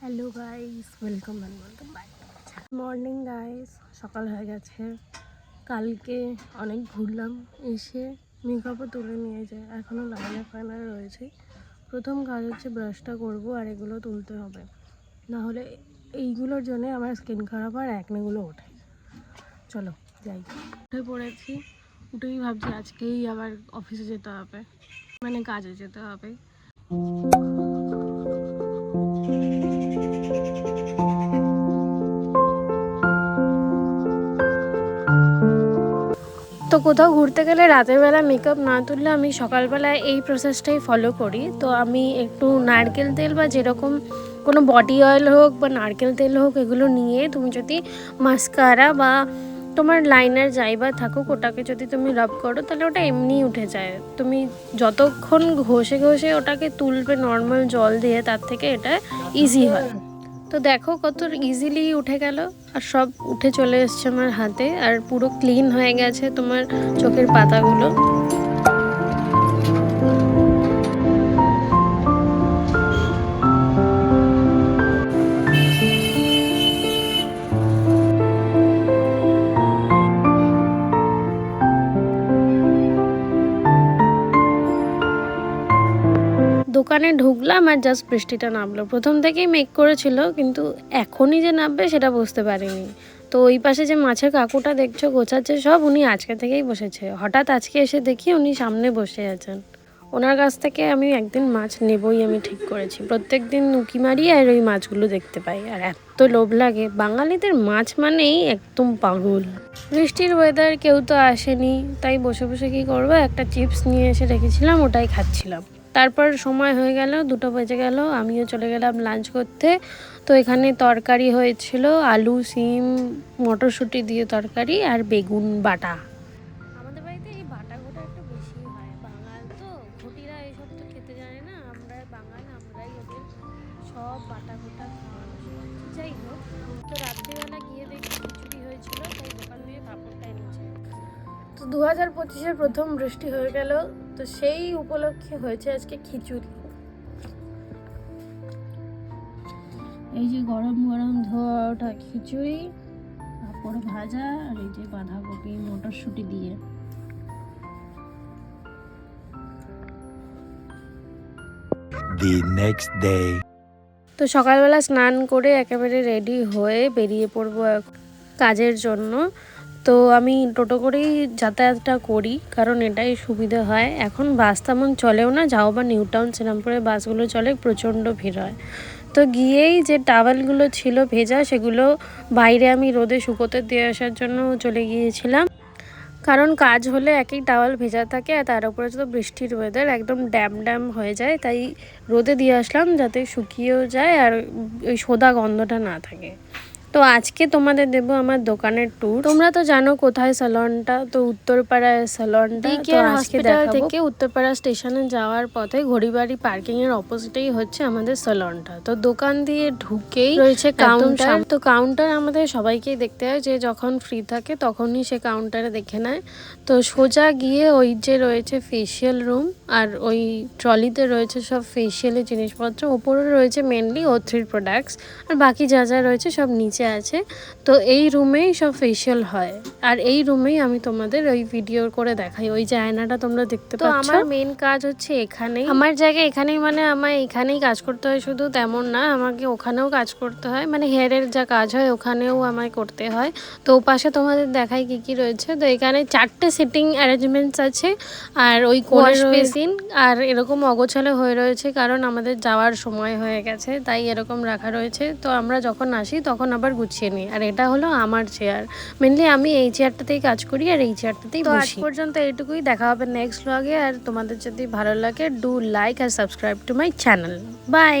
Hello guys, welcome and welcome back morning guys সকাল হয়ে গেছে। কালকে অনেক ঘুরলাম, এসে মেকআপও তুলে নিয়ে যায় এখনও লাইনার ফাইনার রয়েছে। প্রথম কাজ হচ্ছে ব্রাশটা করব আর এগুলো তুলতে হবে। না হলে এইগুলোর জন্যে আমার স্কিন খারাপ আর অ্যাকনেগুলো ওঠে। চলো, যাই। উঠে পড়েছি। উঠেই ভাবছি আজকেই আবার অফিসে যেতে হবে। মানে কাজে যেতে হবে। তো কোথাও ঘুরতে গেলে রাতের বেলা মেকআপ না তুললে আমি সকালবেলায় এই প্রসেসটাই ফলো করি। তো আমি একটু নারকেল তেল বা যেরকম কোনো বডি অয়েল হোক বা নারকেল তেল হোক এগুলো নিয়ে তুমি যদি মাস্কারা বা তোমার লাইনার যাই বা থাকুক, ওটাকে যদি তুমি রাব করো, তাহলে ওটা এমনিই উঠে যায়। তুমি যতক্ষণ ঘষে ঘষে ওটাকে তুলবে নর্মাল জল দিয়ে, তার থেকে এটা ইজি হয়। তো দেখো কত ইজিলি উঠে গেল। আর সব উঠে চলে এসছে আমার হাতে, আর পুরো ক্লিন হয়ে গেছে তোমার চোখের পাতাগুলো। দোকানে ঢুকলাম আর জাস্ট বৃষ্টিটা নামলো। প্রথম থেকেই মেক করেছিল, কিন্তু এখনই যে নামবে সেটা বুঝতে পারিনি। তো ওই পাশে যে মাছের কাকুটা দেখছ, গোছাচ্ছে সব, উনি আজকে থেকেই বসেছে। হঠাৎ আজকে এসে দেখি উনি সামনে বসে আছেন। ওনার কাছ থেকে আমি একদিন মাছ নেবই আমি ঠিক করেছি। প্রত্যেক দিন উকি মারি আর ওই মাছগুলো দেখতে পাই। আর এত লোভ লাগে। বাঙালিদের মাছ মানেই একদম পাগল। বৃষ্টির ওয়েদার কেউ তো আসেনি, তাই বসে বসে কি করব? একটা চিপস নিয়ে এসে রেখেছিলাম, ওটাই খাচ্ছিলাম। তারপর সময় হয়ে গেল, দুটো বেজে গেল, আমিও চলে গেলাম লাঞ্চ করতে। তো এখানে তরকারি হয়েছিল, আলু, সিম, মটরশুঁটি দিয়ে তরকারি আর বেগুন বাটা। আমাদের বাড়িতে এই একটু হয়, বাঙাল তো এইসব তো খেতে না বাঙাল, আমরাই সব বাটা যাই হোক, তো রাত্রিবেলা গিয়ে দেখি খিচুড়ি হয়েছিল, তাই দোকান এনেছে। তো দু হাজার পঁচিশের প্রথম বৃষ্টি হয়ে গেল তো সেই উপলক্ষে হয়েছে আজকে খিচুড়ি। এই যে গরম গরম ধোয়া ওঠা খিচুড়ি পাঁপড় ভাজা আর এই যে বাঁধাকপি মটরশুঁটি দিয়ে। The next day. তো সকালবেলা স্নান করে একেবারে রেডি হয়ে বেরিয়ে পড়ব কাজের জন্য। তো আমি টোটো করেই যাতায়াতটা করি, কারণ এটাই সুবিধা হয়। এখন বাস তেমন চলেও না, যাও বা নিউ টাউন শ্রীরামপুরে বাসগুলো চলে, প্রচণ্ড ভিড় হয়। তো গিয়েই যে টাওয়েলগুলো ছিল ভেজা, সেগুলো বাইরে আমি রোদে শুকোতে দিয়ে আসার জন্য চলে গিয়েছিলাম। কারণ কাজ হলে একই টাওয়াল ভেজা থাকে, আর তার উপরে তো বৃষ্টির ওয়েদার একদম ড্যাম ড্যাম হয়ে যায়, তাই রোদে দিয়ে আসলাম যাতে শুকিয়েও যায়, আর ওই সোদা গন্ধটা না থাকে। তো আজকে তোমাদের দেবো আমার দোকানের ট্যুর তোমরা তো জানো কোথায় স্যালনটা তো উত্তরপাড়ায় স্যালনটা তো আজকে থেকে উত্তরপাড়া স্টেশনে যাওয়ার পথে ঘড়িবাড়ি পার্কিং এর অপোজিটেই হচ্ছে আমাদের স্যালনটা তো দোকান দিয়ে ঢুকেই রয়েছে কাউন্টার তো কাউন্টার আমাদের সবাইকেই দেখতে হয় যে যখন ফ্রি থাকে তখনই সে কাউন্টারে দেখে নেয়। তো সোজা গিয়ে ওই যে রয়েছে ফেসিয়াল রুম আর ওই ট্রলিতে রয়েছে সব ফেসিয়ালের জিনিসপত্র। ওপরে রয়েছে মেনলি ও থ্রি প্রোডাক্টস আর বাকি যা যা রয়েছে সব নিচে আছে। তো এই রুমেই সব ফেসিয়াল হয়। আর এই রুমেই আমি তোমাদের ওই ভিডিও করে দেখাই। ওই যে আয়নাটা তোমরা দেখতে পাচ্ছ। আমার মেন কাজ হচ্ছে এখানেই আমার জায়গায় এখানেই মানে আমার এখানেই কাজ করতে হয়। শুধু তেমন না আমাকে ওখানেও কাজ করতে হয়। মানে হেয়ারের যা কাজ হয় ওখানেও আমায় করতে হয়। তো পাশে তোমাদের দেখাই কি কি রয়েছে। তো এখানে চারটে সিটিং অ্যারেঞ্জমেন্টস আছে। আর ওই কোয়াশ বেসিন আর এরকম অগোছালো হয়ে রয়েছে কারণ আমাদের যাওয়ার সময় হয়ে গেছে। তাই এরকম রাখা রয়েছে। তো আমরা যখন আসি তখন আবার গুছিয়ে নিই। আর এটা হলো আমার চেয়ার মেনলি আমি এই চেয়ারটাতেই কাজ করি আর এই চেয়ারটাতেই তো আজ পর্যন্ত এইটুকুই। দেখা হবে নেক্সট ব্লগে আর তোমাদের যদি ভালো লাগে do like R subscribe to my channel bye